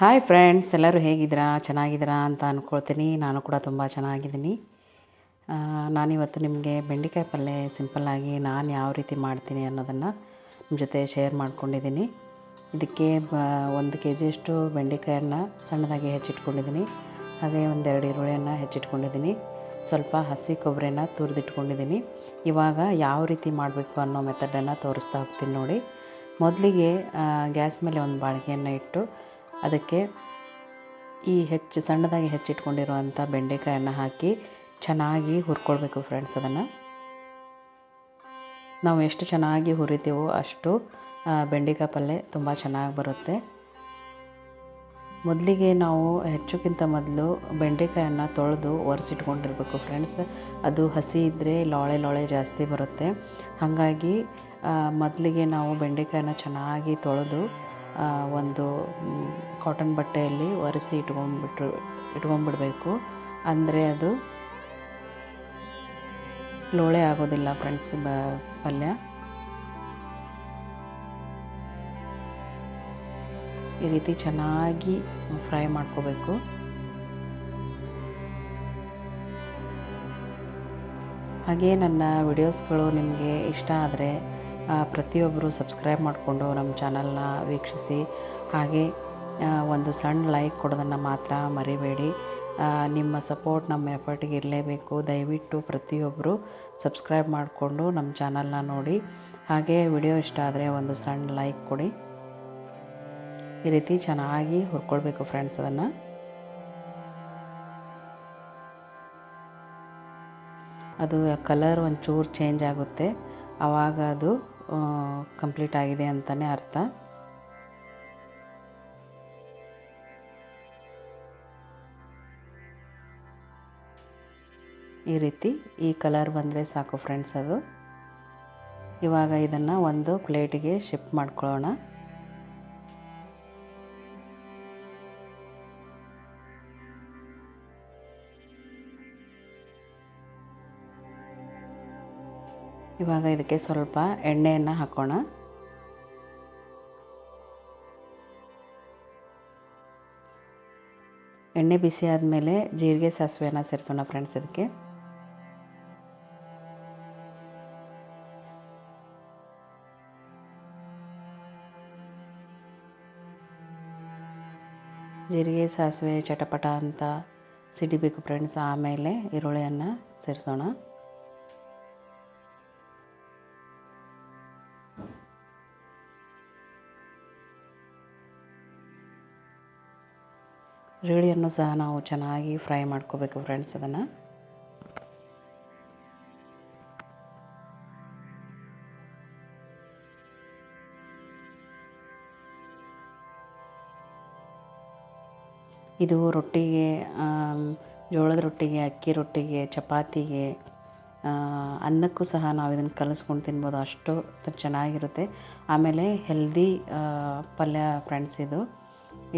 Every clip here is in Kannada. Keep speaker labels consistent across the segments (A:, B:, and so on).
A: ಹಾಯ್ ಫ್ರೆಂಡ್ಸ್ ಎಲ್ಲರೂ ಹೇಗಿದ್ದೀರಾ? ಚೆನ್ನಾಗಿದ್ದೀರಾ ಅಂತ ಅಂದ್ಕೊಳ್ತೀನಿ ನಾನು ಕೂಡ ತುಂಬ ಚೆನ್ನಾಗಿದ್ದೀನಿ. ನಾನಿವತ್ತು ನಿಮಗೆ ಬೆಂಡೆಕಾಯಿ ಪಲ್ಯ ಸಿಂಪಲ್ಲಾಗಿ ನಾನು ಯಾವ ರೀತಿ ಮಾಡ್ತೀನಿ ಅನ್ನೋದನ್ನು ನಿಮ್ಮ ಜೊತೆ ಶೇರ್ ಮಾಡ್ಕೊಂಡಿದ್ದೀನಿ. ಇದಕ್ಕೆ ಬ, ಒಂದು ಕೆ ಜಿಯಷ್ಟು ಬೆಂಡೆಕಾಯನ್ನು ಸಣ್ಣದಾಗಿ ಹೆಚ್ಚಿಟ್ಕೊಂಡಿದ್ದೀನಿ. ಹಾಗೆ ಒಂದೆರಡು ಈರುಳ್ಳಿಯನ್ನು ಹೆಚ್ಚಿಟ್ಕೊಂಡಿದ್ದೀನಿ. ಸ್ವಲ್ಪ ಹಸಿ ಕೊಬ್ಬರಿನ ತುರಿದಿಟ್ಕೊಂಡಿದ್ದೀನಿ. ಇವಾಗ ಯಾವ ರೀತಿ ಮಾಡಬೇಕು ಅನ್ನೋ ಮೆಥಡನ್ನು ತೋರಿಸ್ತಾ ಹೋಗ್ತೀನಿ ನೋಡಿ. ಮೊದಲಿಗೆ ಗ್ಯಾಸ್ ಮೇಲೆ ಒಂದು ಬಾಳಿಗೆಯನ್ನು ಇಟ್ಟು ಅದಕ್ಕೆ ಈ ಹೆಚ್ಚು ಸಣ್ಣದಾಗಿ ಹೆಚ್ಚಿಟ್ಕೊಂಡಿರುವಂಥ ಬೆಂಡೆಕಾಯನ್ನು ಹಾಕಿ ಚೆನ್ನಾಗಿ ಹುರ್ಕೊಳ್ಬೇಕು ಫ್ರೆಂಡ್ಸ್ ಅದನ್ನು. ನಾವು ಎಷ್ಟು ಚೆನ್ನಾಗಿ ಹುರಿತೀವೋ ಅಷ್ಟು ಬೆಂಡೆಕಾಯಿ ಪಲ್ಯ ತುಂಬ ಚೆನ್ನಾಗಿ ಬರುತ್ತೆ. ಮೊದಲಿಗೆ ನಾವು ಹೆಚ್ಚುಕ್ಕಿಂತ ಮೊದಲು ಬೆಂಡೆಕಾಯನ್ನು ತೊಳೆದು ಒರೆಸಿಟ್ಕೊಂಡಿರ್ಬೇಕು ಫ್ರೆಂಡ್ಸ್ ಅದು ಹಸಿ ಇದ್ದರೆ ಲೋಳೆ ಲೋಳೆ ಜಾಸ್ತಿ ಬರುತ್ತೆ. ಹಾಗಾಗಿ ಮೊದಲಿಗೆ ನಾವು ಬೆಂಡೆಕಾಯನ್ನ ಚೆನ್ನಾಗಿ ತೊಳೆದು ಒಂದು ಕಾಟನ್ ಬಟ್ಟೆಯಲ್ಲಿ ಒರೆಸಿ ಇಟ್ಕೊಂಡ್ಬಿಟ್ರು, ಇಟ್ಕೊಂಡ್ಬಿಡ್ಬೇಕು. ಅಂದರೆ ಅದು ಲೋಳೆ ಆಗೋದಿಲ್ಲ ಫ್ರೆಂಡ್ಸ್ ಬ, ಪಲ್ಯ. ಈ ರೀತಿ ಚೆನ್ನಾಗಿ ಫ್ರೈ ಮಾಡ್ಕೋಬೇಕು. ಹಾಗೇ ನನ್ನ ವಿಡಿಯೋಸ್ಗಳು ನಿಮಗೆ ಇಷ್ಟ ಆದರೆ ಪ್ರತಿಯೊಬ್ಬರು ಸಬ್ಸ್ಕ್ರೈಬ್ ಮಾಡಿಕೊಂಡು ನಮ್ಮ ಚಾನಲ್ನ ವೀಕ್ಷಿಸಿ. ಹಾಗೆ ಒಂದು ಸಣ್ಣ ಲೈಕ್ ಕೊಡೋದನ್ನು ಮಾತ್ರ ಮರಿಬೇಡಿ. ನಿಮ್ಮ ಸಪೋರ್ಟ್ ನಮ್ಮ ಎಫರ್ಟಿಗೆ ಇರಲೇಬೇಕು. ದಯವಿಟ್ಟು ಪ್ರತಿಯೊಬ್ಬರು ಸಬ್ಸ್ಕ್ರೈಬ್ ಮಾಡಿಕೊಂಡು ನಮ್ಮ ಚಾನಲ್ನ ನೋಡಿ. ಹಾಗೆ ವಿಡಿಯೋ ಇಷ್ಟ ಆದರೆ ಒಂದು ಸಣ್ಣ ಲೈಕ್ ಕೊಡಿ. ಈ ರೀತಿ ಚೆನ್ನಾಗಿ ಹುರ್ಕೊಳ್ಬೇಕು ಫ್ರೆಂಡ್ಸ್ ಅದನ್ನು. ಅದು ಕಲರ್ ಒಂಚೂರು ಚೇಂಜ್ ಆಗುತ್ತೆ. ಆವಾಗ ಅದು ಕಂಪ್ಲೀಟ್ ಆಗಿದೆ ಅಂತಲೇ ಅರ್ಥ. ಈ ರೀತಿ ಈ ಕಲರ್ ಬಂದರೆ ಸಾಕು ಫ್ರೆಂಡ್ಸ್ ಅದು. ಇವಾಗ ಇದನ್ನು ಒಂದು ಪ್ಲೇಟಿಗೆ ಶಿಫ್ಟ್ ಮಾಡ್ಕೊಳ್ಳೋಣ. ಇವಾಗ ಇದಕ್ಕೆ ಸ್ವಲ್ಪ ಎಣ್ಣೆಯನ್ನು ಹಾಕೋಣ. ಎಣ್ಣೆ ಬಿಸಿ ಆದಮೇಲೆ ಜೀರಿಗೆ ಸಾಸಿವೆನ ಸೇರಿಸೋಣ ಫ್ರೆಂಡ್ಸ್ ಇದಕ್ಕೆ. ಜೀರಿಗೆ, ಸಾಸಿವೆ, ಚಟಪಟ ಅಂತ ಸಿಡಿಬೇಕು ಫ್ರೆಂಡ್ಸ್ ಆಮೇಲೆ ಈರುಳ್ಳಿಯನ್ನು ಸೇರಿಸೋಣ. ಈರುಳ್ಳಿಯನ್ನು ಸಹ ನಾವು ಚೆನ್ನಾಗಿ ಫ್ರೈ ಮಾಡ್ಕೋಬೇಕು ಫ್ರೆಂಡ್ಸ್ ಅದನ್ನು. ಇದು ರೊಟ್ಟಿಗೆ ಜೋಳದ ರೊಟ್ಟಿಗೆ, ಅಕ್ಕಿ ರೊಟ್ಟಿಗೆ, ಚಪಾತಿಗೆ ಅನ್ನಕ್ಕೂ ಸಹ ನಾವು ಇದನ್ನು ಕಲಿಸ್ಕೊಂಡು ತಿನ್ಬೋದು. ಅಷ್ಟು ಚೆನ್ನಾಗಿರುತ್ತೆ. ಆಮೇಲೆ ಹೆಲ್ದಿ ಪಲ್ಯ ಫ್ರೆಂಡ್ಸ್ ಇದು.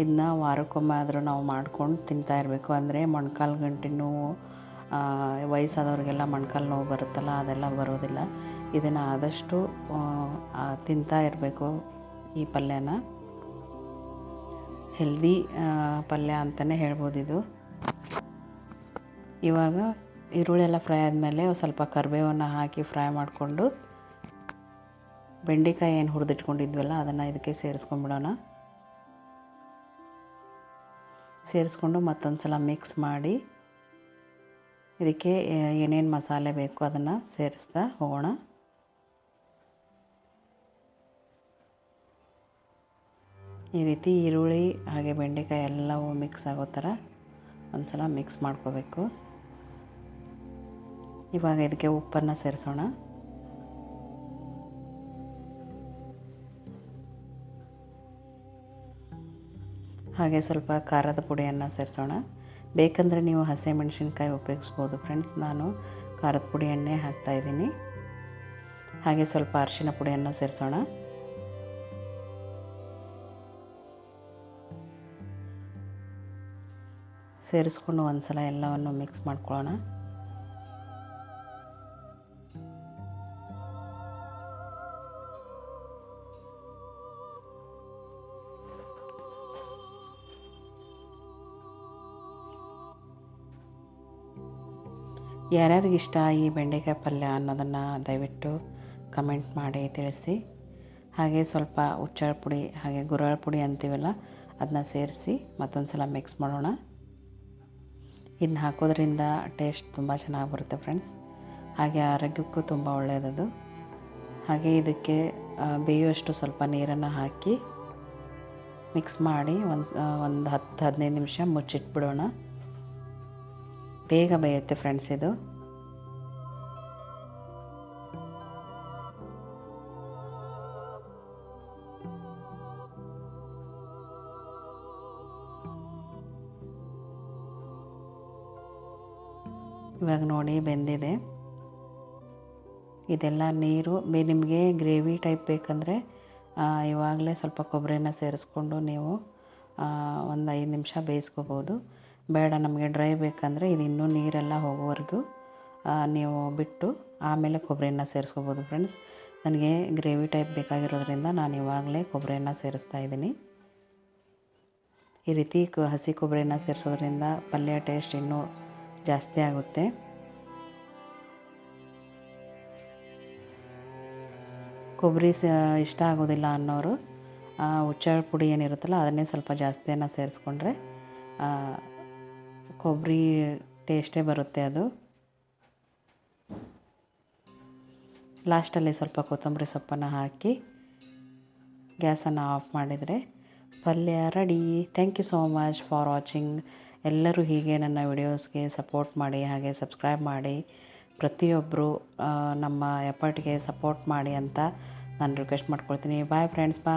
A: ಇದನ್ನ ವಾರಕ್ಕೊಮ್ಮೆ ಆದರೂ ನಾವು ಮಾಡ್ಕೊಂಡು ತಿಂತಾ ಇರಬೇಕು. ಅಂದರೆ ಮೊಣಕಾಲು ಗಂಟೆ ನೋವು ವಯಸ್ಸಾದವ್ರಿಗೆಲ್ಲ ಮೊಣಕಾಲು ನೋವು ಬರುತ್ತಲ್ಲ, ಅದೆಲ್ಲ ಬರೋದಿಲ್ಲ. ಇದನ್ನು ಆದಷ್ಟು ತಿಂತಾ ಇರಬೇಕು ಈ ಪಲ್ಯನ. ಹೆಲ್ದಿ ಪಲ್ಯ ಅಂತಲೇ ಹೇಳ್ಬೋದು ಇದು. ಇವಾಗ ಈರುಳ್ಳಿ ಎಲ್ಲ ಫ್ರೈ ಆದಮೇಲೆ ಸ್ವಲ್ಪ ಕರಿಬೇವನ್ನು ಹಾಕಿ ಫ್ರೈ ಮಾಡಿಕೊಂಡು ಬೆಂಡೆಕಾಯಿ ಏನು ಹುರಿದಿಟ್ಕೊಂಡಿದ್ವಲ್ಲ, ಅದನ್ನು ಇದಕ್ಕೆ ಸೇರಿಸ್ಕೊಂಬಿಡೋಣ. ಸೇರಿಸ್ಕೊಂಡು ಮತ್ತೊಂದು ಸಲ ಮಿಕ್ಸ್ ಮಾಡಿ ಇದಕ್ಕೆ ಏನೇನು ಮಸಾಲೆ ಬೇಕು ಅದನ್ನು ಸೇರಿಸ್ತಾ ಹೋಗೋಣ. ಈ ರೀತಿ ಈರುಳ್ಳಿ, ಹಾಗೆ ಬೆಂಡೆಕಾಯಿ ಎಲ್ಲವೂ ಮಿಕ್ಸ್ ಆಗೋ ಥರ ಒಂದು ಸಲ ಮಿಕ್ಸ್ ಮಾಡ್ಕೋಬೇಕು. ಇವಾಗ ಇದಕ್ಕೆ ಉಪ್ಪನ್ನು ಸೇರಿಸೋಣ. ಹಾಗೆ ಸ್ವಲ್ಪ ಖಾರದ ಪುಡಿಯನ್ನು ಸೇರಿಸೋಣ. ಬೇಕಂದರೆ ನೀವು ಹಸಿಮೆಣಸಿನ್ಕಾಯಿ ಉಪಯೋಗಿಸ್ಬೋದು ಫ್ರೆಂಡ್ಸ್ ನಾನು ಖಾರದ ಪುಡಿಯನ್ನೇ ಹಾಕ್ತಾಯಿದ್ದೀನಿ ಹಾಗೆ ಸ್ವಲ್ಪ ಅರಿಶಿನ ಪುಡಿಯನ್ನು ಸೇರಿಸೋಣ. ಸೇರಿಸ್ಕೊಂಡು ಒಂದು ಸಲ ಎಲ್ಲವನ್ನು ಮಿಕ್ಸ್ ಮಾಡ್ಕೊಳ್ಳೋಣ. ಯಾರ್ಯಾರಿಗಿಷ್ಟ ಈ ಬೆಂಡೆಕಾಯಿ ಪಲ್ಯ ಅನ್ನೋದನ್ನು ದಯವಿಟ್ಟು ಕಮೆಂಟ್ ಮಾಡಿ ತಿಳಿಸಿ. ಹಾಗೆ ಸ್ವಲ್ಪ ಹುಚ್ಚಳ ಪುಡಿ ಹಾಗೆ ಗುರಳ ಪುಡಿ ಅಂತೀವಲ್ಲ, ಅದನ್ನ ಸೇರಿಸಿ ಮತ್ತೊಂದು ಸಲ ಮಿಕ್ಸ್ ಮಾಡೋಣ. ಇದನ್ನ ಹಾಕೋದ್ರಿಂದ ಟೇಸ್ಟ್ ತುಂಬ ಚೆನ್ನಾಗಿ ಬರುತ್ತೆ ಫ್ರೆಂಡ್ಸ್. ಹಾಗೆ ಆರೋಗ್ಯಕ್ಕೂ ತುಂಬ ಒಳ್ಳೆಯದದು ಹಾಗೆ ಇದಕ್ಕೆ ಬೇಯುವಷ್ಟು ಸ್ವಲ್ಪ ನೀರನ್ನು ಹಾಕಿ ಮಿಕ್ಸ್ ಮಾಡಿ ಒಂದು ಒಂದು ಹತ್ತು ಹದಿನೈದು ನಿಮಿಷ ಮುಚ್ಚಿಟ್ಬಿಡೋಣ. ಬೇಗ ಬೇಯುತ್ತೆ ಫ್ರೆಂಡ್ಸ್ ಇದು. ಇವಾಗ ನೋಡಿ ಬೆಂದಿದೆ. ಇದೆಲ್ಲ ನೀರು, ಬೇ, ನಿಮಗೆ ಗ್ರೇವಿ ಟೈಪ್ ಬೇಕಂದರೆ ಇವಾಗಲೇ ಸ್ವಲ್ಪ ಕೊಬ್ಬರಿನ ಸೇರಿಸ್ಕೊಂಡು ನೀವು ಒಂದು ಐದು ನಿಮಿಷ ಬೇಯಿಸ್ಕೋಬೋದು. ಬೇಡ, ನಮಗೆ ಡ್ರೈ ಬೇಕಂದರೆ ಇದು ಇನ್ನೂ ನೀರೆಲ್ಲ ಹೋಗೋವರೆಗೂ ನೀವು ಬಿಟ್ಟು ಆಮೇಲೆ ಕೊಬ್ಬರಿನ ಸೇರಿಸ್ಕೋಬೋದು ಫ್ರೆಂಡ್ಸ್. ನನಗೆ ಗ್ರೇವಿ ಟೈಪ್ ಬೇಕಾಗಿರೋದ್ರಿಂದ ನಾನು ಇವಾಗಲೇ ಕೊಬ್ಬರಿನ ಸೇರಿಸ್ತಾ ಇದ್ದೀನಿ. ಈ ರೀತಿ ಹಸಿ ಕೊಬ್ಬರಿನ ಸೇರಿಸೋದ್ರಿಂದ ಪಲ್ಯ ಟೇಸ್ಟ್ ಇನ್ನೂ ಜಾಸ್ತಿ ಆಗುತ್ತೆ. ಕೊಬ್ಬರಿ ಸ, ಇಷ್ಟ ಆಗೋದಿಲ್ಲ ಅನ್ನೋರು ಹುಚ್ಚಳ ಪುಡಿ ಏನಿರುತ್ತಲ್ಲ, ಅದನ್ನೇ ಸ್ವಲ್ಪ ಜಾಸ್ತಿಯನ್ನು ಸೇರಿಸ್ಕೊಂಡ್ರೆ ಕೊಬ್ಬರಿ ಟೇಸ್ಟೇ ಬರುತ್ತೆ ಅದು. ಲಾಸ್ಟಲ್ಲಿ ಸ್ವಲ್ಪ ಕೊತ್ತಂಬರಿ ಸೊಪ್ಪನ್ನು ಹಾಕಿ, ಗ್ಯಾಸನ್ನು ಆಫ್ ಮಾಡಿದರೆ ಪಲ್ಯ ready. Thank you so much for watching ಎಲ್ಲರೂ ಹೀಗೆ ನನ್ನ ವಿಡಿಯೋಸ್ಗೆ ಸಪೋರ್ಟ್ ಮಾಡಿ, ಹಾಗೆ ಸಬ್ಸ್ಕ್ರೈಬ್ ಮಾಡಿ ಪ್ರತಿಯೊಬ್ಬರು ನಮ್ಮ ಎಫರ್ಟ್ಗೆ ಸಪೋರ್ಟ್ ಮಾಡಿ ಅಂತ ನಾನು ರಿಕ್ವೆಸ್ಟ್ ಮಾಡ್ಕೊಳ್ತೀನಿ. ಬಾಯ್ ಫ್ರೆಂಡ್ಸ್ ಬಾ